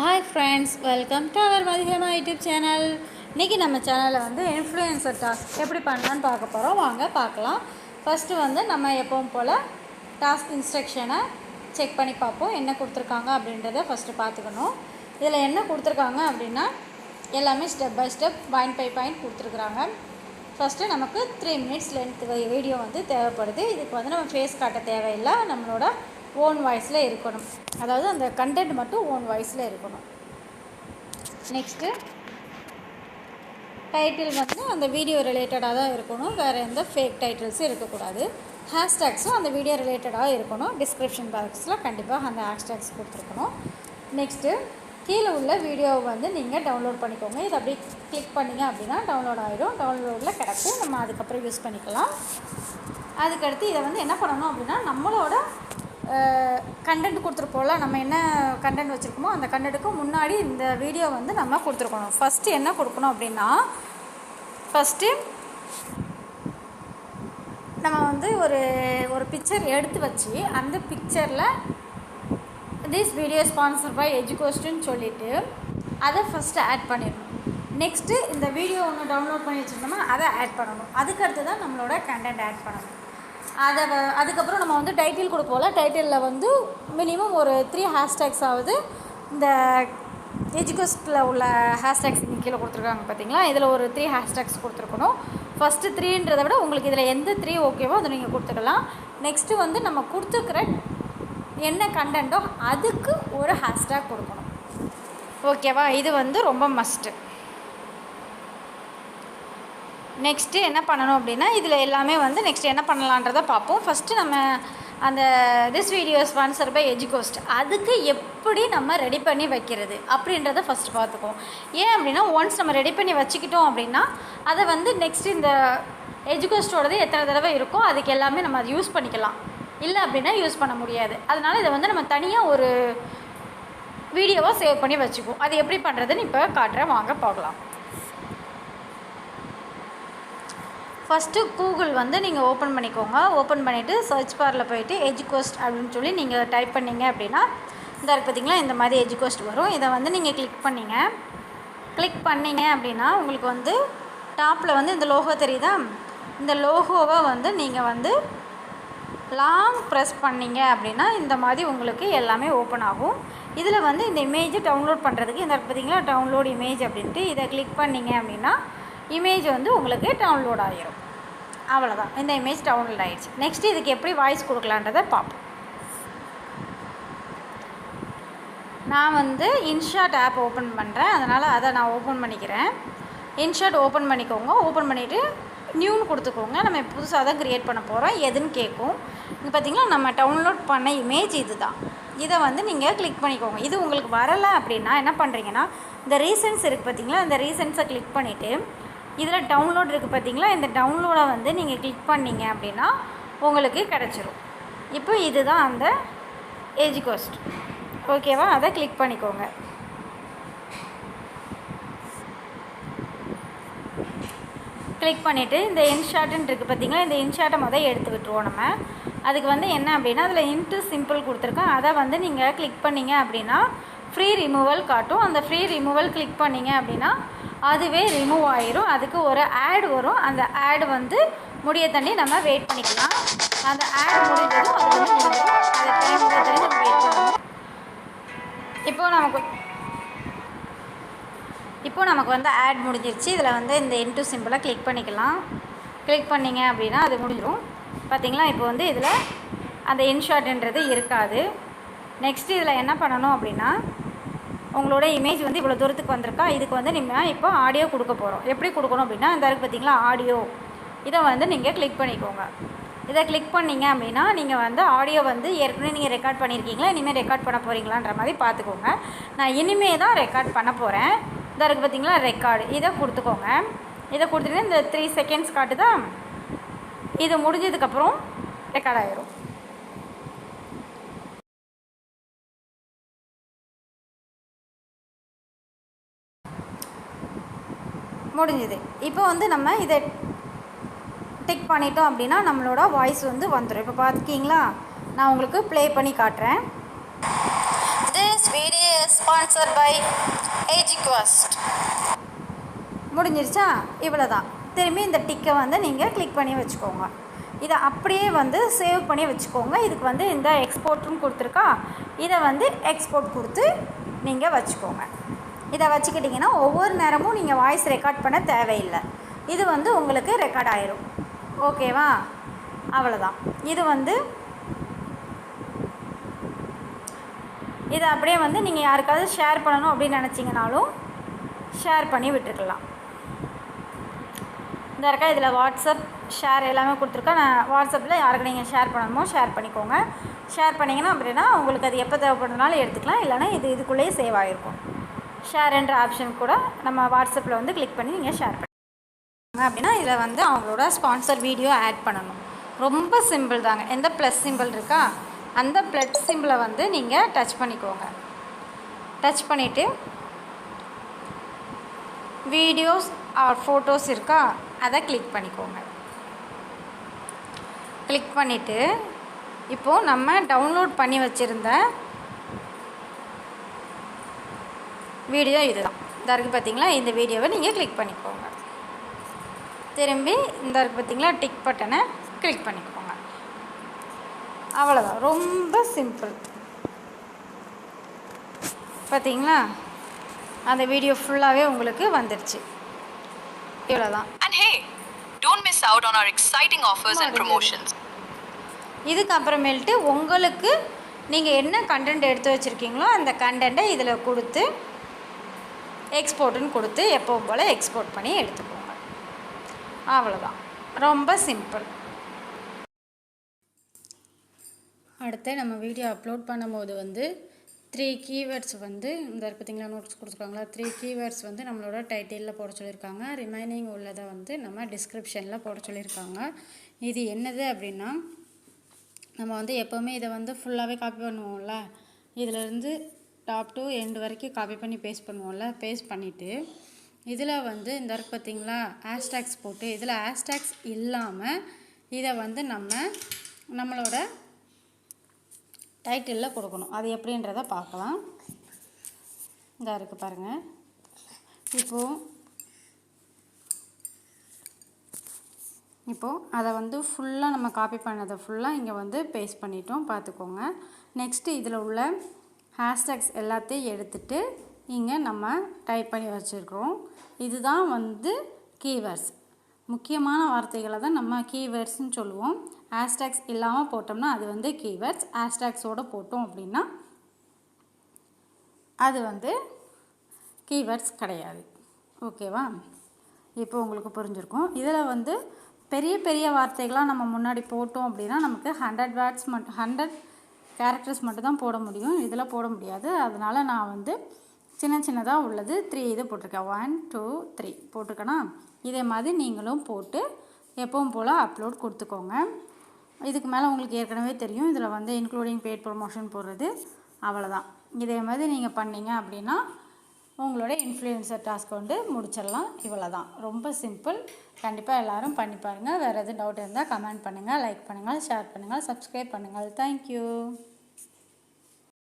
Hi friends welcome to our மதிகமா YouTube channel இன்றைக்கி நம்ம சேனலில் வந்து இன்ஃப்ளூயன்சர் டாஸ்க் எப்படி பண்ணலான்னு பார்க்க போகிறோம் வாங்க பார்க்கலாம். ஃபஸ்ட்டு வந்து நம்ம எப்பவும் போல் டாஸ்க் இன்ஸ்ட்ரக்ஷனை செக் பண்ணி பார்ப்போம். என்ன கொடுத்துருக்காங்க அப்படின்றத ஃபஸ்ட்டு பார்த்துக்கணும். இதில் என்ன கொடுத்துருக்காங்க அப்படின்னா எல்லாமே step by step point by point கொடுத்துருக்குறாங்க. ஃபஸ்ட்டு நமக்கு த்ரீ மினிட்ஸ் லென்த் வீடியோ வந்து தேவைப்படுது. இதுக்கு வந்து நம்ம ஃபேஸ் காட்ட தேவையில்லை. நம்மளோட ஓன் வாய்ஸில் இருக்கணும். அதாவது அந்த கண்டென்ட் மட்டும் ஓன் வாய்ஸில் இருக்கணும். நெக்ஸ்ட்டு டைட்டில் வந்து அந்த வீடியோ ரிலேட்டடாக தான் இருக்கணும். வேறு எந்த ஃபேக் டைட்டில்ஸும் இருக்கக்கூடாது. ஹேஷ்டேக்ஸும் அந்த வீடியோ ரிலேட்டடாக இருக்கணும். டிஸ்கிரிப்ஷன் பாக்ஸில் கண்டிப்பாக அந்த ஹேஷ்டேக்ஸ் கொடுத்துருக்கணும். நெக்ஸ்ட்டு கீழே உள்ள வீடியோவை வந்து நீங்கள் டவுன்லோட் பண்ணிக்கோங்க. இதை அப்படியே கிளிக் பண்ணிங்க அப்படின்னா டவுன்லோட் ஆகிடும் டவுன்லோடில் கிடக்கும் நம்ம அதுக்கப்புறம் யூஸ் பண்ணிக்கலாம். அதுக்கடுத்து இதை வந்து என்ன பண்ணணும் அப்படின்னா நம்மளோட கண்டென்ட் கொடுத்துருப்போம்ல நம்ம என்ன கண்டென்ட் வச்சுருக்கோமோ அந்த கண்டென்ட்டுக்கு முன்னாடி இந்த வீடியோ வந்து நம்ம கொடுத்துருக்கணும். ஃபஸ்ட்டு என்ன கொடுக்கணும் அப்படின்னா ஃபஸ்ட்டு நம்ம வந்து ஒரு ஒரு பிக்சர் எடுத்து வச்சு அந்த பிக்சரில் திஸ் வீடியோ ஸ்பான்சர் பை எஜுகோஸ்ட்னு சொல்லிவிட்டு அதை ஃபஸ்ட்டு ஆட் பண்ணிடணும். நெக்ஸ்ட்டு இந்த வீடியோ ஒன்று டவுன்லோட் பண்ணி வச்சுருந்தோம்னா அதை ஆட் பண்ணணும். அதுக்கடுத்து தான் நம்மளோட கண்டென்ட் ஆட் பண்ணணும். அதை வ- அதுக்கப்புறம் நம்ம வந்து டைட்டில் கொடுப்போம்ல டைட்டிலில் வந்து மினிமம் ஒரு த்ரீ ஹேஷ்டேக்ஸ் ஆகுது இந்த எஜுகோஸ்டில் உள்ள ஹேஷ்டேக்ஸ் கீழே கொடுத்துருக்காங்க பார்த்தீங்களா இதில் ஒரு த்ரீ ஹேஷ்டேக்ஸ் கொடுத்துருக்கணும். ஃபஸ்ட்டு த்ரீன்றதை விட உங்களுக்கு இதில் எந்த த்ரீ ஓகேவோ அதை நீங்கள் கொடுத்துக்கலாம். நெக்ஸ்ட்டு வந்து நம்ம கொடுத்துருக்குற என்ன கண்டென்ட்டோ அதுக்கு ஒரு ஹேஷ்டேக் கொடுக்கணும். ஓகேவா இது வந்து ரொம்ப மஸ்ட்டு நெக்ஸ்ட்டு என்ன பண்ணணும் அப்படின்னா இதில் எல்லாமே வந்து நெக்ஸ்ட் என்ன பண்ணலான்றதை பார்ப்போம். ஃபஸ்ட்டு நம்ம அந்த திஸ் வீடியோ ஸ்பான்சர் பை எஜுகோஸ்ட் அதுக்கு எப்படி நம்ம ரெடி பண்ணி வைக்கிறது அப்படின்றத ஃபஸ்ட்டு பார்த்துக்குவோம். ஏன் அப்படின்னா ஒன்ஸ் நம்ம ரெடி பண்ணி வச்சுக்கிட்டோம் அப்படின்னா அதை வந்து நெக்ஸ்ட் இந்த எஜுகோஸ்டோடது எத்தனை தடவை இருக்கோ அதுக்கு எல்லாமே நம்ம அதை யூஸ் பண்ணிக்கலாம். இல்லை அப்படின்னா யூஸ் பண்ண முடியாது. அதனால் இதை வந்து நம்ம தனியாக ஒரு வீடியோவாக சேவ் பண்ணி வச்சுக்குவோம். அது எப்படி பண்ணுறதுன்னு இப்போ காட்டுறேன். வாங்க பார்க்கலாம். ஃபஸ்ட்டு கூகுள் வந்து நீங்கள் ஓப்பன் பண்ணிக்கோங்க. ஓப்பன் பண்ணிவிட்டு சர்ச் பாரில் போயிட்டு எஜுகோஸ்ட் அப்படின்னு சொல்லி நீங்கள் டைப் பண்ணீங்க அப்படின்னா இந்த இருக்கு பார்த்தீங்களா இந்த மாதிரி எஜுகோஸ்ட் வரும். இதை வந்து நீங்கள் கிளிக் பண்ணிங்க. கிளிக் பண்ணீங்க அப்படின்னா உங்களுக்கு வந்து டாப்பில் வந்து இந்த லோகோ தெரியுதா? இந்த லோகோவை வந்து நீங்கள் வந்து லாங் ப்ரெஸ் பண்ணீங்க அப்படின்னா இந்த மாதிரி உங்களுக்கு எல்லாமே ஓப்பன் ஆகும். இதில் வந்து இந்த இமேஜை டவுன்லோட் பண்ணுறதுக்கு இந்த இருக்கு பார்த்தீங்களா டவுன்லோட் இமேஜ் அப்படின்ட்டு இதை கிளிக் பண்ணீங்க அப்படின்னா இமேஜ் வந்து உங்களுக்கு டவுன்லோட் ஆகிரும் அவ்வளோதான் இந்த இமேஜ் டவுன்லோட் ஆகிடுச்சு நெக்ஸ்ட் இதுக்கு எப்படி வாய்ஸ் கொடுக்கலான்றதை பார்ப்போம். நான் வந்து இன்ஷாட் ஆப் ஓப்பன் பண்ணுறேன் அதனால் அதை நான் ஓப்பன் பண்ணிக்கிறேன். இன்ஷாட் ஓப்பன் பண்ணிக்கோங்க. ஓப்பன் பண்ணிவிட்டு நியூன்னு கொடுத்துக்கோங்க. நம்ம புதுசாக தான் க்ரியேட் பண்ண போகிறோம் எதுன்னு கேட்கும். இங்கே பார்த்தீங்கன்னா நம்ம டவுன்லோட் பண்ண இமேஜ் இது தான் இதை வந்து நீங்கள் கிளிக் பண்ணிக்கோங்க. இது உங்களுக்கு வரலை அப்படின்னா என்ன பண்ணுறீங்கன்னா இந்த ரீசன்ஸ் இருக்குது பார்த்தீங்களா இந்த ரீசன்ஸை கிளிக் பண்ணிவிட்டு இதில் டவுன்லோட் இருக்குது பார்த்தீங்களா? இந்த டவுன்லோடை வந்து நீங்கள் கிளிக் பண்ணீங்க அப்படின்னா உங்களுக்கு கிடச்சிரும். இப்போ இதுதான் அந்த ஏஜ் கோஸ்ட் ஓகேவா அதை கிளிக் பண்ணிக்கோங்க. கிளிக் பண்ணிவிட்டு இந்த இன்ஷாட்டுன்னு இருக்குது பார்த்தீங்களா? இந்த இன்ஷாட்டை மொதல் எடுத்து விட்டுருவோம் நம்ம. அதுக்கு வந்து என்ன அப்படின்னா அதில் இன்ட்டு சிம்பிள் கொடுத்துருக்கேன் அதை வந்து நீங்கள் கிளிக் பண்ணீங்க அப்படின்னா ஃப்ரீ ரிமூவல் காட்டும். அந்த ஃப்ரீ ரிமூவல் கிளிக் பண்ணீங்க அப்படின்னா அதுவே ரிமூவ் ஆயிரும். அதுக்கு ஒரு ஆட் வரும். அந்த ஆட் வந்து முடிய தண்ணி நம்ம வெயிட் பண்ணிக்கலாம். அந்த ஆட் முடிஞ்சதும் அது வந்து முடிஞ்சிடும் அதை டைம் முடிய நம்ம வெயிட் பண்ணணும் இப்போ நமக்கு இப்போ நமக்கு வந்து ஆட் முடிஞ்சிருச்சு. இதில் வந்து இந்த இன்ட்டு சிம்பிளை கிளிக் பண்ணிக்கலாம். கிளிக் பண்ணிங்க அப்படின்னா அது முடிஞ்சிடும் பார்த்தீங்களா இப்போ வந்து இதில் அந்த இன்ஷாட்ன்றது இருக்காது. நெக்ஸ்ட் இதில் என்ன பண்ணணும் அப்படின்னா உங்களோட இமேஜ் வந்து இவ்வளோ தூரத்துக்கு வந்திருக்கா? இதுக்கு வந்து நம்ம இப்போ ஆடியோ கொடுக்க போகிறோம் எப்படி கொடுக்கணும் அப்படின்னா இந்த பார்த்தீங்களா ஆடியோ இதை வந்து நீங்கள் கிளிக் பண்ணிக்கோங்க. இதை கிளிக் பண்ணீங்க அப்படின்னா நீங்கள் வந்து ஆடியோ வந்து ஏற்கனவே நீங்கள் ரெக்கார்ட் பண்ணியிருக்கீங்களா இனிமேல் ரெக்கார்ட் பண்ண போகிறீங்களான்ற மாதிரி பார்த்துக்கோங்க. நான் இனிமே தான் ரெக்கார்ட் பண்ண போகிறேன் இந்த இருக்குது பார்த்தீங்களா ரெக்கார்டு இதை கொடுத்துக்கோங்க. இதை கொடுத்துட்டு இந்த த்ரீ செகண்ட்ஸ் காட்டுதான் இது முடிஞ்சதுக்கப்புறம் ரெக்கார்ட் ஆகிரும் முடிஞ்சுது இப்போ வந்து நம்ம இதை டிக் பண்ணிட்டோம் அப்படின்னா நம்மளோட வாய்ஸ் வந்து வந்துடும் இப்போ பார்த்துக்கிங்களா நான் உங்களுக்கு ப்ளே பண்ணி காட்டுறேன். Video is ஸ்பான்சர் பை ஏஜிக்வஸ்ட் முடிஞ்சிருச்சா? இவ்வளோ தான் திரும்பி இந்த டிக்கை வந்து நீங்கள் கிளிக் பண்ணி வச்சுக்கோங்க. இதை அப்படியே வந்து சேவ் பண்ணி வச்சுக்கோங்க. இதுக்கு வந்து இந்த எக்ஸ்போர்ட்டும் கொடுத்துருக்கா? இதை வந்து எக்ஸ்போர்ட் கொடுத்து நீங்கள் வச்சுக்கோங்க. இதை வச்சுக்கிட்டிங்கன்னா ஒவ்வொரு நேரமும் நீங்கள் வாய்ஸ் ரெக்கார்ட் பண்ண தேவையில்லை. இது வந்து உங்களுக்கு ரெக்கார்ட் ஆயிரும். ஓகேவா அவ்வளோதான் இது வந்து இதை அப்படியே வந்து நீங்கள் யாருக்காவது ஷேர் பண்ணணும் அப்படின்னு நினச்சிங்கனாலும் ஷேர் பண்ணி விட்டுருக்கலாம் இந்த இருக்கா? இதில் வாட்ஸ்அப் ஷேர் எல்லாமே கொடுத்துருக்கேன். நான் வாட்ஸ்அப்பில் யாருக்கு நீங்கள் ஷேர் பண்ணணுமோ ஷேர் பண்ணிக்கோங்க. ஷேர் பண்ணிங்கன்னா அப்படின்னா உங்களுக்கு அது எப்போ தேவைப்படுறதுனாலும் எடுத்துக்கலாம். இல்லைனா இது இதுக்குள்ளேயே சேவ் ஆகிருக்கும் ஷேர்ன்ற ஆப்ஷன் கூட நம்ம வாட்ஸ்அப்பில் வந்து கிளிக் பண்ணி நீங்கள் ஷேர் பண்ணி அப்படின்னா இதில் வந்து அவங்களோட ஸ்பான்சர் வீடியோ ஆட் பண்ணணும். ரொம்ப சிம்பிள் தாங்க. எந்த ப்ளஸ் சிம்பிள் இருக்கா? அந்த ப்ளஸ் சிம்பிளை வந்து நீங்கள் டச் பண்ணிக்கோங்க. டச் பண்ணிவிட்டு வீடியோஸ் ஆர் ஃபோட்டோஸ் இருக்கா? அதை கிளிக் பண்ணிக்கோங்க. கிளிக் பண்ணிவிட்டு இப்போது நம்ம டவுன்லோட் பண்ணி வச்சுருந்த வீடியோ இதுதான். இந்த இருக்குது பார்த்தீங்களா இந்த வீடியோவை நீங்கள் கிளிக் பண்ணிக்கோங்க. திரும்பி இந்த இருக்குது பார்த்தீங்களா டிக் பட்டனை கிளிக் பண்ணிக்கோங்க. அவ்வளோதான் ரொம்ப சிம்பிள் பார்த்தீங்களா அந்த வீடியோ ஃபுல்லாகவே உங்களுக்கு வந்துடுச்சு இவ்வளோதான் don't miss out on our exciting offers and promotions. இதுக்கு அப்புறமேல்ட்டு உங்களுக்கு நீங்கள் என்ன கண்டென்ட் எடுத்து வச்சுருக்கீங்களோ அந்த கண்டென்ட்டை இதில் கொடுத்து எக்ஸ்போர்ட்டுன்னு கொடுத்து எப்பவும் போல் எக்ஸ்போர்ட் பண்ணி எடுத்துக்கோங்க. அவ்வளோதான் ரொம்ப சிம்பிள் அடுத்து நம்ம வீடியோ அப்லோட் பண்ணும்போது வந்து த்ரீ கீவேர்ட்ஸ் வந்து இந்த இருக்கு பார்த்தீங்களா நோட்ஸ் கொடுத்துருக்காங்களா? த்ரீ கீவேர்ட்ஸ் வந்து நம்மளோட டைட்டிலில் போட சொல்லியிருக்காங்க. ரிமைனிங் உள்ளதை வந்து நம்ம டிஸ்கிரிப்ஷனில் போட சொல்லியிருக்காங்க. இது என்னது அப்படின்னா நம்ம வந்து எப்போவுமே இதை வந்து ஃபுல்லாகவே காப்பி பண்ணுவோம்ல. இதிலேருந்து டாப் டு எண்ட் வரைக்கும் காப்பி பண்ணி பேஸ்ட் பண்ணுவோம்ல பேஸ்ட் பண்ணிவிட்டு இதில் வந்து இந்த இருக்கு பார்த்தீங்களா ஹேஷ்டேக்ஸ் போட்டு இதில் ஹேஷ்டேக்ஸ் இல்லாமல் இதை வந்து நம்ம நம்மளோட டைட்டிலில் கொடுக்கணும். அது எப்படின்றத பார்க்கலாம். இந்த இருக்குது பாருங்கள் இப்போது இப்போது அதை வந்து ஃபுல்லாக நம்ம காப்பி பண்ணதை ஃபுல்லாக இங்கே வந்து பேஸ்ட் பண்ணிட்டோம் பார்த்துக்கோங்க நெக்ஸ்ட்டு இதில் உள்ள ஹேஷ்டேக்ஸ் எல்லாத்தையும் எடுத்துட்டு இங்கே நம்ம டைப் பண்ணி வச்சுருக்கிறோம். இதுதான் வந்து கீவேர்ட்ஸ் முக்கியமான வார்த்தைகளை தான் நம்ம கீவேர்ட்ஸ்னு சொல்லுவோம். ஹேஷ்டேக்ஸ் இல்லாமல் போட்டோம்னா அது வந்து கீவேர்ட்ஸ் ஹேஷ்டேக்ஸோடு போட்டோம் அப்படின்னா அது வந்து கீவேர்ட்ஸ் கிடையாது. ஓகேவா இப்போ உங்களுக்கு புரிஞ்சிருக்கும். இதில் வந்து பெரிய பெரிய வார்த்தைகளாக நம்ம முன்னாடி போட்டோம் அப்படின்னா நமக்கு ஹண்ட்ரட் வேர்ட்ஸ் மட்டும் ஹண்ட்ரட் கேரக்டர்ஸ் மட்டும் தான் போட முடியும். இதில் போட முடியாது. அதனால் நான் வந்து சின்ன சின்னதாக உள்ளது த்ரீ இது போட்டிருக்கேன். ஒன் டூ த்ரீ போட்டிருக்கேனா? இதே மாதிரி நீங்களும் போட்டு எப்பவும் போல் அப்லோட் கொடுத்துக்கோங்க. இதுக்கு மேலே உங்களுக்கு ஏற்கனவே தெரியும். இதில் வந்து இன்க்ளூடிங் பெய்ட் ப்ரொமோஷன் போடுறது. அவ்வளோதான் இதே மாதிரி நீங்கள் பண்ணீங்க அப்படின்னா உங்களோட இன்ஃப்ளூயன்சர் டாஸ்க் வந்து முடிச்சிடலாம். இவ்வளோ தான் ரொம்ப சிம்பிள் கண்டிப்பாக எல்லோரும் பண்ணி பாருங்கள் வேறு எதுவும் டவுட் இருந்தால் கமெண்ட் பண்ணுங்கள் லைக் பண்ணுங்கள் ஷேர் பண்ணுங்கள் சப்ஸ்கிரைப் பண்ணுங்கள் தேங்க்யூ